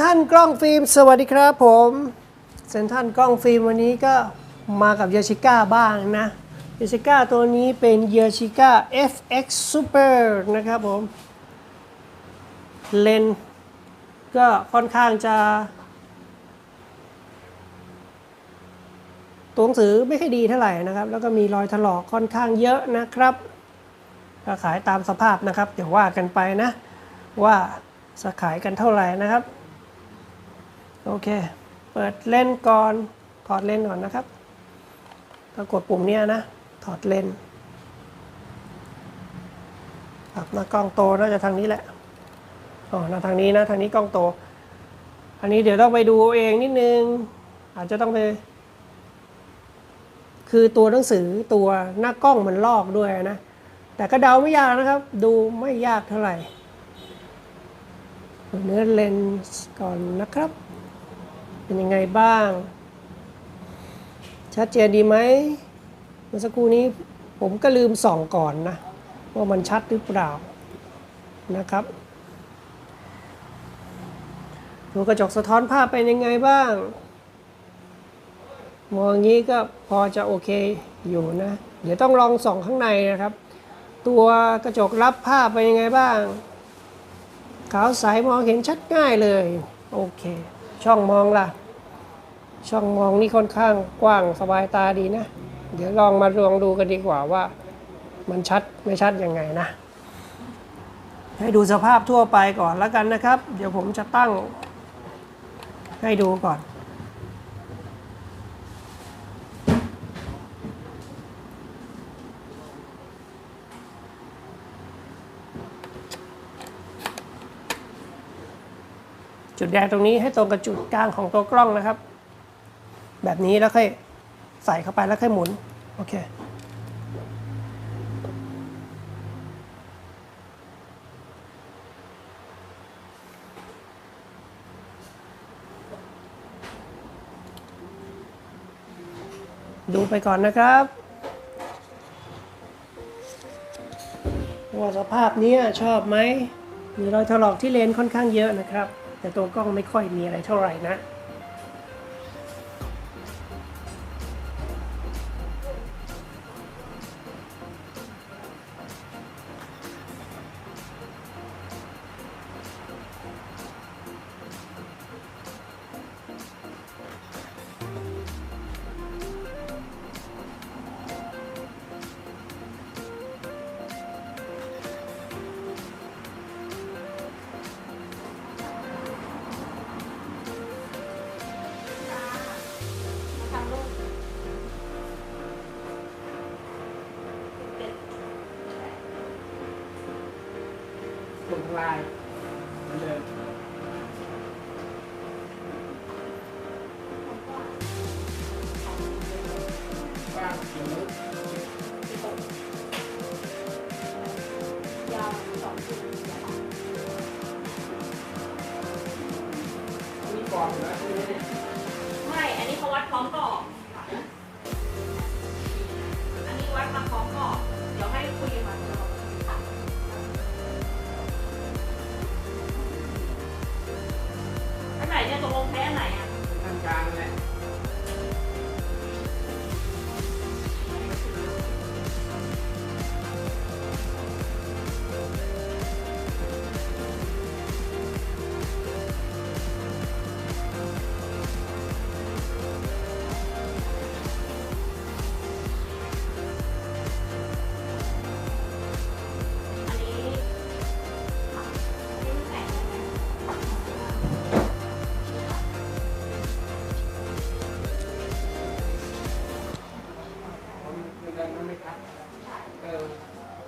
ทรันกล้องฟิล์ม สวัสดีครับผมเซนทรันกล้องฟิล์มวันนี้ก็มากับยาชิก้าบ้างนะยาชิก้าตัวนี้เป็นยาชิก้า FX Super นะครับผม เลนก็ค่อนข้างจะ ตัวหนังสือไม่ค่อยดีเท่าไหร่นะครับ แล้วก็มีรอยถลอกค่อนข้างเยอะนะครับ ก็ขายตามสภาพนะครับ เดี๋ยวว่ากันไปนะว่าจะขายกันเท่าไหร่นะครับ โอเค เปิดเล่นก่อน ถอดเลนก่อนนะครับก็กดปุ่มเนี้ยนะ ถอดเลนครับหน้ากล้องโตน่าจะทางนี้แหละ อ๋อหน้าทางนี้นะ ทางนี้กล้องโต อันนี้เดี๋ยวต้องไปดูเองนิดนึง อาจจะต้องไป คือตัวหนังสือตัวหน้ากล้องมันลอกด้วยนะ แต่ก็เดาไม่ยากนะครับ ดูไม่ยากเท่าไหร่ดูเนื้อเลนส์ก่อนนะครับ เป็นยังไงบ้าง ชัดเจนดีไหมเมื่อสักครู่นี้ผมก็ลืมส่องก่อนนะ ว่ามันชัดหรือเปล่านะครับดูกระจกสะท้อนภาพเป็นยังไงบ้าง มองงี้ก็พอจะโอเคอยู่นะ เดี๋ยวต้องลองส่องข้างในนะครับ ตัวกระจกรับภาพเป็นยังไงบ้าง ขาวใสมองเห็นชัดง่ายเลย โอเค ช่องมองล่ะ ช่องมองนี่ค่อนข้างกว้างสบายตาดีนะ เดี๋ยวลองมาลองดูกันดีกว่าว่า มันชัดไม่ชัดยังไงนะ ให้ดูสภาพทั่วไปก่อนแล้วกันนะครับ เดี๋ยวผมจะตั้งให้ดูก่อน จุดแดงตรงนี้ให้ตรงกับจุดกลางของตัวกล้องนะครับ แบบนี้แล้วค่อยใส่เข้าไปแล้วค่อยหมุน โอเค ดูไปก่อนนะครับว่าสภาพนี้ชอบไหมมีรอยถลอกที่เลนค่อนข้างเยอะนะครับ แต่ตัวกล้องไม่ค่อยมีอะไรเท่าไหร่นะ ลุ่ายเหมือนเดิมกว้างเขียวที่หกยาวสองจุดมีกรอบอยู่แล้ว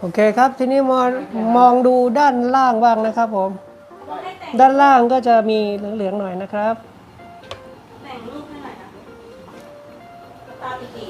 โอเคครับทีนี้มองมองดูด้านล่างบ้างนะครับผม ด้านล่างก็จะมีเหลืองๆหน่อยนะครับ แต่งรูปให้หน่อยนะตาตี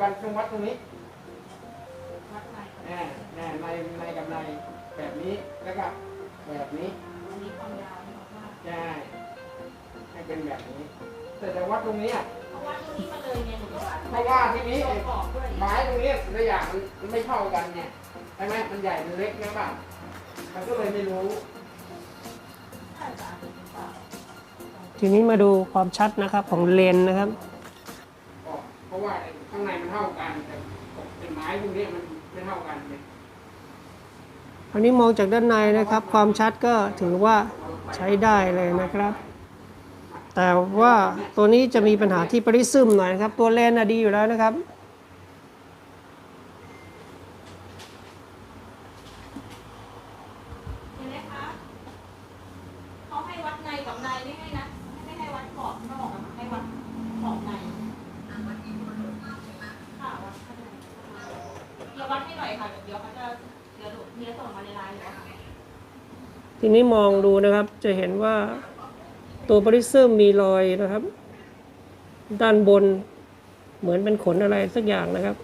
มันเข้ากันต้องวัดตรงนี้วัดในแน่แน่ในในกับในแบบนี้แล้วก็แบบนี้อันนี้ความยาวมากใช่ให้เป็นแบบนี้ แต่จะวัดตรงนี้อะเพราะว่าตรงนี้มาเลยเนี่ยหนูก็ว่าเพราะว่าที่นี้กรอบด้วยไม้ตรงนี้ตัวอย่างมันมันไม่เท่ากันเนี่ยใช่ไหมมันใหญ่มันเล็กนะบ้างมันก็เลยไม่รู้ถ้าจะเป็นเปล่าทีนี้มาดูความชัดนะครับของเลนส์นะครับ เพราะว่า ข้างในมันเท่ากันแต่เป็นไม้พวกนี้มันไม่เท่ากันเลยอันนี้มองจากด้านในนะครับ ความชัดก็ถือว่าใช้ได้เลยนะครับ แต่ว่าตัวนี้จะมีปัญหาที่ปริซึมหน่อยนะครับ ตัวเลนส์อะดีอยู่แล้วนะครับเห็นไหมคะเขาให้วัดในกับในไม่ให้นะ ไม่ให้วัดขอบนอกอะค่ะให้วัดขอบในค่ะวัดข้างในเดี๋ยววัดให้หน่อยค่ะเดี๋ยวเขาจะเดี๋ยวเดี๋ยวส่งมาในไลน์เดี๋ยวค่ะ ทีนี้มองดูนะครับจะเห็นว่าตัวปริซึมมีรอยนะครับ ด้านบนเหมือนเป็นขนอะไรสักอย่างนะครับ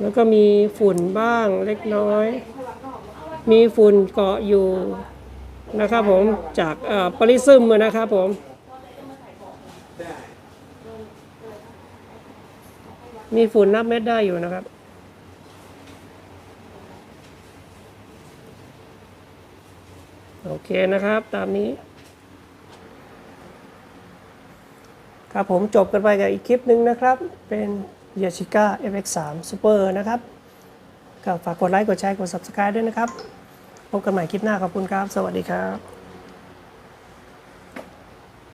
แล้วก็มีฝุ่นบ้างเล็กน้อย มีฝุ่นเกาะอยู่นะครับผมจากปริซึมนะครับผม มีฝุ่นนับเม็ดได้อยู่นะครับ โอเคนะครับ ตามนี้ ครับผมจบกันไปกับอีกคลิปหนึ่งนะครับ เป็น y a ชิก้า FX3 Super นะครับก็ฝากกดไลค์ กดแชร์ กด Subscribe ด้วยนะครับ พบกันใหม่คลิปหน้าขอบคุณครับ สวัสดีครับ